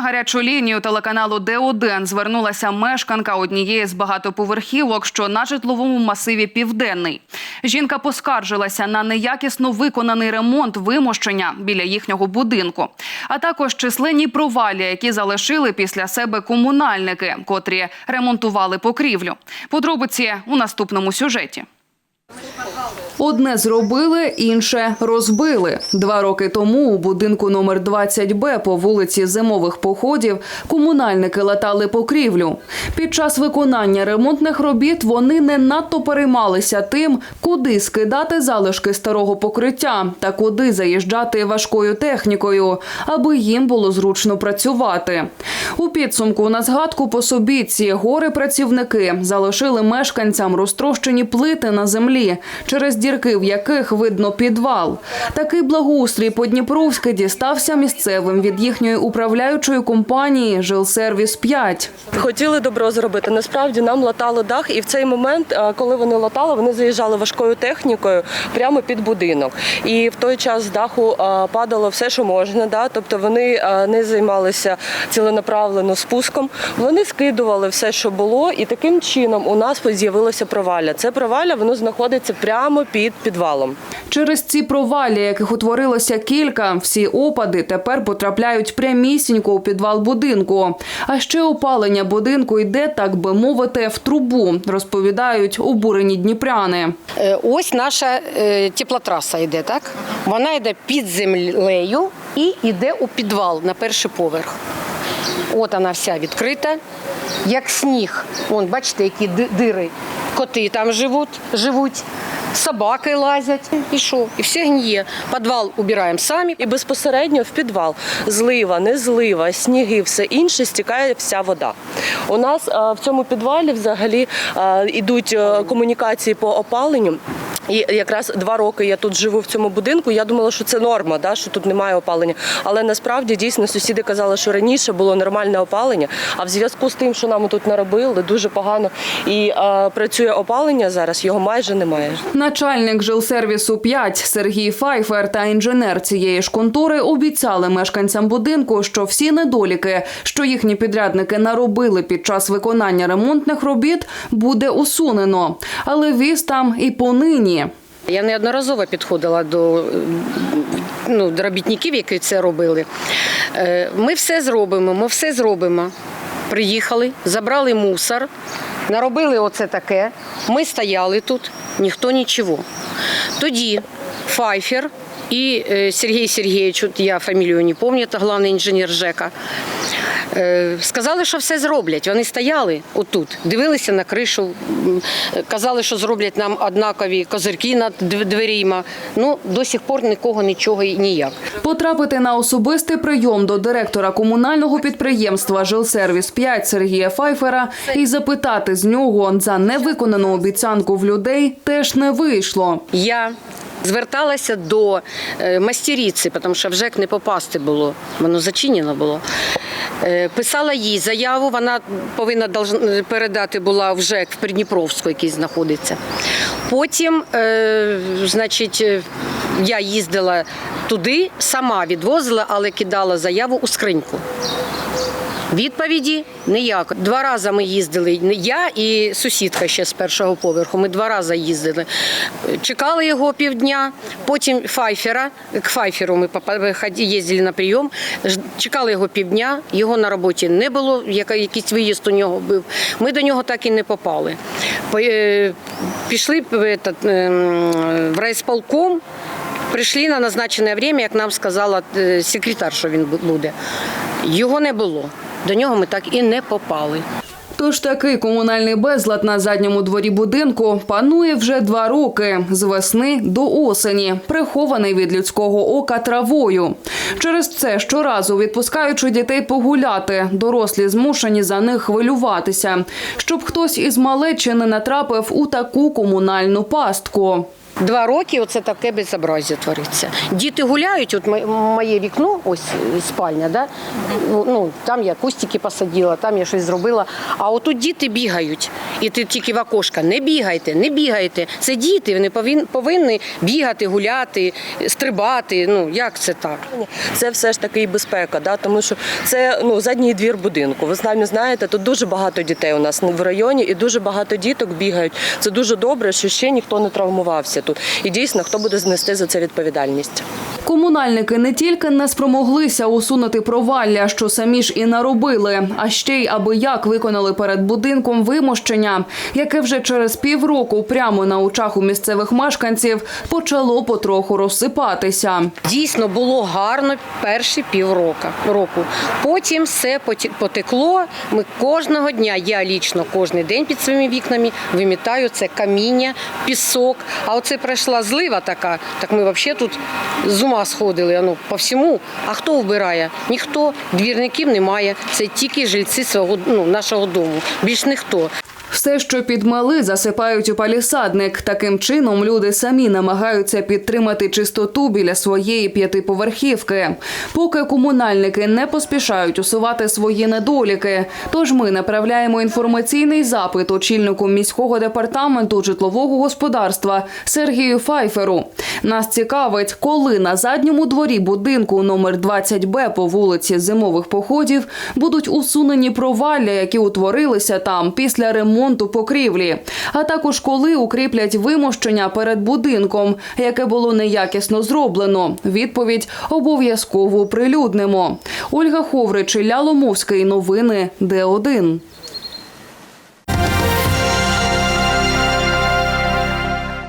Гарячу лінію телеканалу Д1 звернулася мешканка однієї з багатоповерхівок, що на житловому масиві Південний. Жінка поскаржилася на неякісно виконаний ремонт вимощення біля їхнього будинку, а також численні провалля, які залишили після себе комунальники, котрі ремонтували покрівлю. Подробиці у наступному сюжеті. Одне зробили, інше розбили. Два роки тому у будинку номер 20Б по вулиці Зимових походів комунальники латали покрівлю. Під час виконання ремонтних робіт вони не надто переймалися тим, куди скидати залишки старого покриття та куди заїжджати важкою технікою, аби їм було зручно працювати. У підсумку на згадку по собі ці гори працівники залишили мешканцям розтрощені плити на землі, через дірки в яких видно підвал. Такий благоустрій Подніпровський дістався місцевим від їхньої управляючої компанії Жилсервіс 5 Хотіли добро зробити. Насправді нам латали дах, і в цей момент, коли вони латали, вони заїжджали важкою технікою прямо під будинок. І в той час з даху падало все, що можна. Да? Тобто вони не займалися ціленаправлено спуском. Вони скидували все, що було, і таким чином у нас з'явилося провалля. Це провалля воно знаходиться прямо під підвалом. Через ці провалі, яких утворилося кілька, всі опади тепер потрапляють прямісінько у підвал будинку. А ще опалення будинку йде, так би мовити, в трубу, розповідають обурені дніпряни. Е, Ось наша е, теплотраса йде, так? Вона йде під землею і йде у підвал на перший поверх. От вона вся відкрита, як сніг. Вон, бачите, які дири. Коти там живуть, живуть, собаки лазять. І що? І все гніє. Підвал убираємо самі. І безпосередньо в підвал злива, не злива, сніги, все інше стікає вся вода. У нас а, в цьому підвалі взагалі йдуть а, комунікації по опаленню. І якраз два роки я тут живу в цьому будинку. Я думала, що це норма, да, що тут немає опалення. Але насправді дійсно сусіди казали, що раніше було нормальне опалення. А в зв'язку з тим, що нам тут наробили, дуже погано і а, працює опалення зараз, його майже немає. Начальник жилсервісу 5 Сергій Файфер та інженер цієї ж контори обіцяли мешканцям будинку, що всі недоліки, що їхні підрядники наробили під час виконання ремонтних робіт, буде усунено. Але віз там і понині. Я неодноразово підходила до, ну, робітників, які це робили. Е, Ми все зробимо, ми все зробимо. Приїхали, забрали мусор, наробили оце таке. Ми стояли тут, ніхто нічого. Тоді Файфер і е, Сергій Сергійович, я фамілію не пам'ятаю, головний інженер ЖЕКа. Е, Сказали, що все зроблять. Вони стояли отут, дивилися на кришу, казали, що зроблять нам однакові козирки над дв- дверима. Ну, до сих пор нікого нічого і ніяк. Потрапити на особистий прийом до директора комунального підприємства Жилсервіс 5 Сергія Файфера і запитати з нього за невиконану обіцянку в людей теж не вийшло. Я зверталася до е, мастеріці, тому що в ЖЕК не попасти було, воно зачинено було. Е, Писала їй заяву, вона повинна передати була в ЖЕК в Придніпровську, який знаходиться. Потім, е, значить, е, я їздила туди, сама відвозила, але кидала заяву у скриньку. Відповіді ніяк. Два рази ми їздили. Я і сусідка ще з першого поверху. Ми два рази їздили. Чекали його півдня. Потім Файфера. К Файферу ми їздили на прийом. Чекали його півдня. Його на роботі не було. Якийсь виїзд у нього був. Ми до нього так і не попали. Е, Пішли ем, в райсполком. Прийшли на назначене время, як нам сказала е, секретар, що він буде. Його не було. До нього ми так і не попали. Тож такий комунальний безлад на задньому дворі будинку панує вже два роки з весни до осені, прихований від людського ока травою. Через це щоразу відпускаючи дітей погуляти, дорослі змушені за них хвилюватися, щоб хтось із малечі не натрапив у таку комунальну пастку. Два роки оце таке безобразі твориться. Діти гуляють, от моє вікно, ось е, спальня, да? ну, там я кустики посадила, там я щось зробила. А отут діти бігають. І ти тільки в окошко, не бігайте, не бігайте. Це діти, вони повинні бігати, гуляти, стрибати. Ну, як це так? Це все ж таки і безпека, да? тому що це ну, задній двір будинку. Ви самі знаєте, тут дуже багато дітей у нас в районі і дуже багато діток бігають. Це дуже добре, що ще ніхто не травмувався тут. І дійсно, хто буде знести за це відповідальність. Комунальники не тільки не спромоглися усунути провалля, що самі ж і наробили, а ще й аби як виконали перед будинком вимощення, яке вже через півроку прямо на очах у місцевих мешканців почало потроху розсипатися. Дійсно було гарно перші півроку. року. Потім все потекло. Ми кожного дня, я лічно кожен день під своїми вікнами вимітаю це каміння, пісок. А оце пройшла злива така, так ми взагалі тут з ума сходили. Ну, по всьому. А хто вбирає? Ніхто. Двірників немає. Це тільки жильці свого ну, нашого дому. Більш ніхто. Все, що підмали, засипають у палісадник. Таким чином люди самі намагаються підтримати чистоту біля своєї п'ятиповерхівки. Поки комунальники не поспішають усувати свої недоліки. Тож ми направляємо інформаційний запит очільнику міського департаменту житлового господарства Сергію Файферу. Нас цікавить, коли на задньому дворі будинку номер 20Б по вулиці Зимових походів будуть усунені провалля, які утворилися там після ремонту покрівлі, а також коли укріплять вимощення перед будинком, яке було неякісно зроблено. Відповідь обов'язково оприлюднимо. Ольга Ховрич, Ілля Ломовський. Новини Д1.